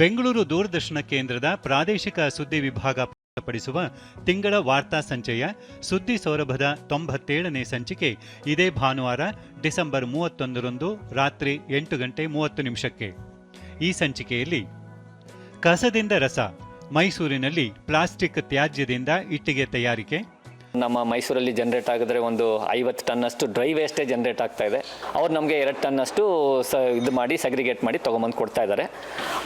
ಬೆಂಗಳೂರು ದೂರದರ್ಶನ ಕೇಂದ್ರದ ಪ್ರಾದೇಶಿಕ ಸುದ್ದಿ ವಿಭಾಗ ಪ್ರಸ್ತುತಪಡಿಸುವ ತಿಂಗಳ ವಾರ್ತಾ ಸಂಚಯ ಸುದ್ದಿ ಸೌರಭದ ತೊಂಬತ್ತೇಳನೇ ಸಂಚಿಕೆ ಇದೇ ಭಾನುವಾರ ಡಿಸೆಂಬರ್ ಮೂವತ್ತೊಂದರಂದು ರಾತ್ರಿ ಎಂಟು ಗಂಟೆ ಮೂವತ್ತು ನಿಮಿಷಕ್ಕೆ. ಈ ಸಂಚಿಕೆಯಲ್ಲಿ, ಕಸದಿಂದ ರಸ, ಮೈಸೂರಿನಲ್ಲಿ ಪ್ಲಾಸ್ಟಿಕ್ ತ್ಯಾಜ್ಯದಿಂದ ಇಟ್ಟಿಗೆ ತಯಾರಿಕೆ ನಮ್ಮ ಮೈಸೂರಲ್ಲಿ ಜನರೇಟ್ ಆಗಿದ್ರೆ ಒಂದು ಐವತ್ತು ಟನ್ನಷ್ಟು ಡ್ರೈ ವೇಸ್ಟೇ ಜನರೇಟ್ ಆಗ್ತಾ ಇದೆ. ಅವ್ರು ನಮಗೆ ಎರಡು ಟನ್ನಷ್ಟು ಸ ಇದು ಮಾಡಿ ಸಗ್ರಿಗೇಟ್ ಮಾಡಿ ತೊಗೊಂಬಂದು ಕೊಡ್ತಾ ಇದ್ದಾರೆ.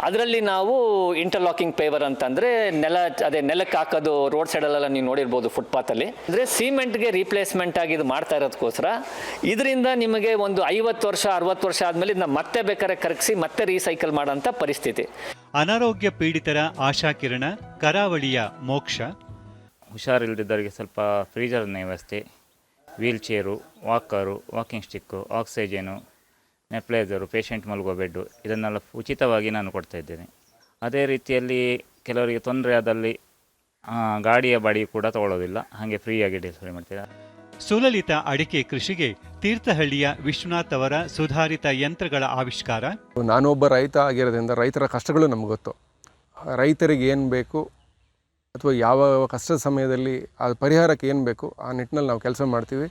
ಅದರಲ್ಲಿ ನಾವು ಇಂಟರ್ಲಾಕಿಂಗ್ ಪೇವರ್ ಅಂತಂದರೆ ನೆಲ, ಅದೇ ನೆಲಕ್ಕೆ ಹಾಕೋದು ರೋಡ್ ಸೈಡಲ್ಲೆಲ್ಲ ನೀವು ನೋಡಿರ್ಬೋದು ಫುಟ್ಪಾತಲ್ಲಿ ಅಂದರೆ ಸಿಮೆಂಟ್ಗೆ ರೀಪ್ಲೇಸ್ಮೆಂಟ್ ಆಗಿ ಇದು ಮಾಡ್ತಾ ಇರೋದಕ್ಕೋಸ್ಕರ ಇದರಿಂದ ನಿಮಗೆ ಒಂದು ಐವತ್ತು ವರ್ಷ, ಅರವತ್ತು ವರ್ಷ ಆದಮೇಲೆ ಇದನ್ನ ಮತ್ತೆ ಬೇಕಾದ್ರೆ ಕರಗಿಸಿ ಮತ್ತೆ ರೀಸೈಕಲ್ ಮಾಡೋಂಥ ಪರಿಸ್ಥಿತಿ. ಅನಾರೋಗ್ಯ ಪೀಡಿತರ ಆಶಾಕಿರಣ, ಕರಾವಳಿಯ ಮೋಕ್ಷ. ಹುಷಾರಿಲ್ಲದಿದ್ದವರಿಗೆ ಸ್ವಲ್ಪ ಫ್ರೀಜರ್ನ ವ್ಯವಸ್ಥೆ wheelchair walker walking stick oxygen nebuliser patient ಮಲಗುವ ಬೆಡ್ಡು ಇದನ್ನೆಲ್ಲ ಉಚಿತವಾಗಿ ನಾನು ಕೊಡ್ತಾ ಇದ್ದೇನೆ. ಅದೇ ರೀತಿಯಲ್ಲಿ ಕೆಲವರಿಗೆ ತೊಂದರೆ ಆದಲ್ಲಿ ಆ, ಗಾಡಿಯ ಬಾಡಿ ಕೂಡ ತಗೊಳ್ಳೋದಿಲ್ಲ. ಹಾಗೆ ಫ್ರೀಯಾಗಿ ಡೆಲಿವರಿ ಮಾಡ್ತೀರಾ? ಸುಲಲಿತ ಅಡಿಕೆ ಕೃಷಿಗೆ ತೀರ್ಥಹಳ್ಳಿಯ ವಿಶ್ವನಾಥ್ ಅವರ ಸುಧಾರಿತ ಯಂತ್ರಗಳ ಆವಿಷ್ಕಾರ. ನಾನೊಬ್ಬ ರೈತ ಆಗಿರೋದ್ರಿಂದ ರೈತರ ಕಷ್ಟಗಳು ನಮ್ಗೆ ಗೊತ್ತು. ರೈತರಿಗೆ ಏನು ಬೇಕು ಅಥವಾ ಯಾವ ಕಷ್ಟದ ಸಮಯದಲ್ಲಿ ಆ ಪರಿಹಾರಕ್ಕೆ ಏನು ಬೇಕು ಆ ನಿಟ್ಟಿನಲ್ಲಿ ನಾವು ಕೆಲಸ ಮಾಡ್ತೀವಿ.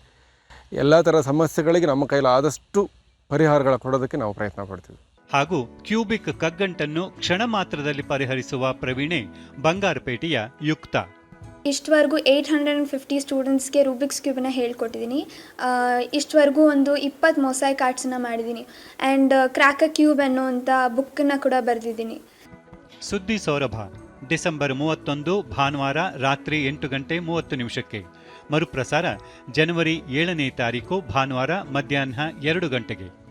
ಎಲ್ಲ ಥರ ಸಮಸ್ಯೆಗಳಿಗೆ ನಮ್ಮ ಕೈಲಿ ಆದಷ್ಟು ಪರಿಹಾರಗಳ ಕೊಡೋದಕ್ಕೆ ನಾವು ಪ್ರಯತ್ನ ಪಡ್ತೀವಿ. ಹಾಗೂ ಕ್ಯೂಬಿಕ್ ಕಗ್ಗಂಟನ್ನು ಕ್ಷಣ ಮಾತ್ರದಲ್ಲಿ ಪರಿಹರಿಸುವ ಪ್ರವೀಣೆ ಬಂಗಾರಪೇಟೆಯ ಯುಕ್ತ. ಇಷ್ಟವರೆಗೂ ಏಯ್ಟ್ ಹಂಡ್ರೆಡ್ ಆ್ಯಂಡ್ ಫಿಫ್ಟಿ ಸ್ಟೂಡೆಂಟ್ಸ್ಗೆ ರೂಬಿಕ್ಸ್ ಕ್ಯೂಬನ್ನ ಹೇಳ್ಕೊಟ್ಟಿದ್ದೀನಿ. ಇಷ್ಟವರೆಗೂ ಒಂದು ಇಪ್ಪತ್ತು ಮೊಸೈಕ್ ಆರ್ಟ್ಸನ್ನ ಮಾಡಿದ್ದೀನಿ. ಆ್ಯಂಡ್ ಕ್ರ್ಯಾಕ ಕ್ಯೂಬ್ ಅನ್ನೋಂಥ ಬುಕ್ಕನ್ನು ಕೂಡ ಬರೆದಿದ್ದೀನಿ. ಸುದ್ದಿ ಸೌರಭ. ಡಿಸೆಂಬರ್ ಮೂವತ್ತೊಂದು, ಭಾನುವಾರ ರಾತ್ರಿ ಎಂಟು ಗಂಟೆ ಮೂವತ್ತು ನಿಮಿಷಕ್ಕೆ. ಮರುಪ್ರಸಾರ, ಜನವರಿ ಏಳನೇ ತಾರೀಕು, ಭಾನುವಾರ ಮಧ್ಯಾಹ್ನ ಎರಡು ಗಂಟೆಗೆ.